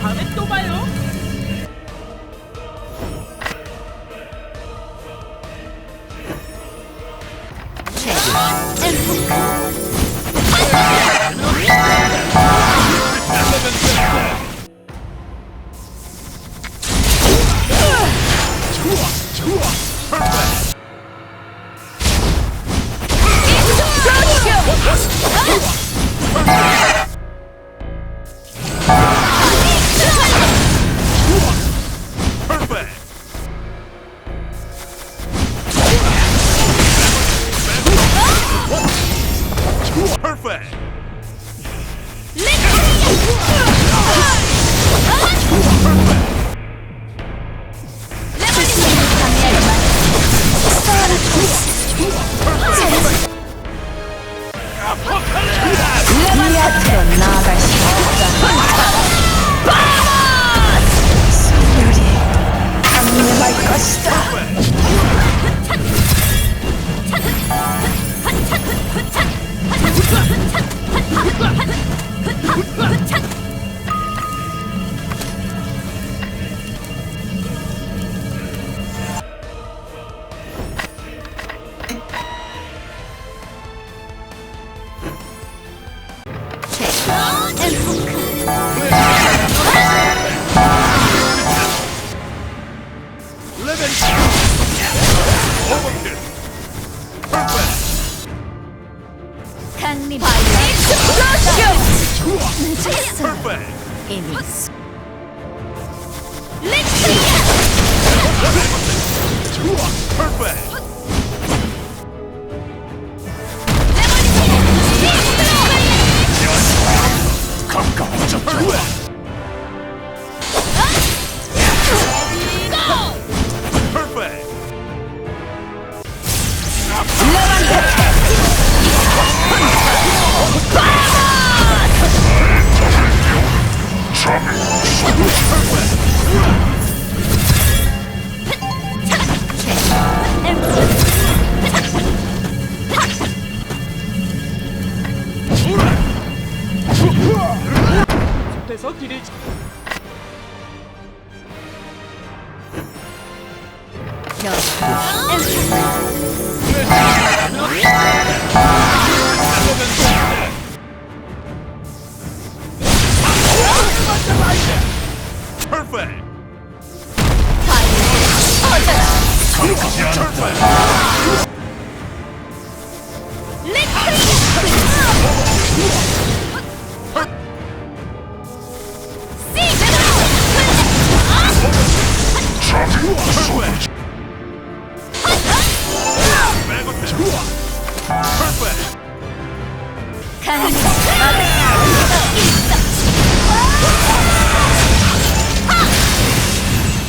다음에 또 봐요. 강림 Perfect. 이미. 가까워졌다. 숲에서 길을 찾- Perfect.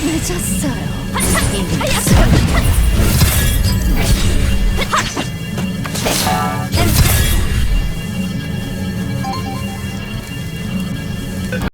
늦었어요.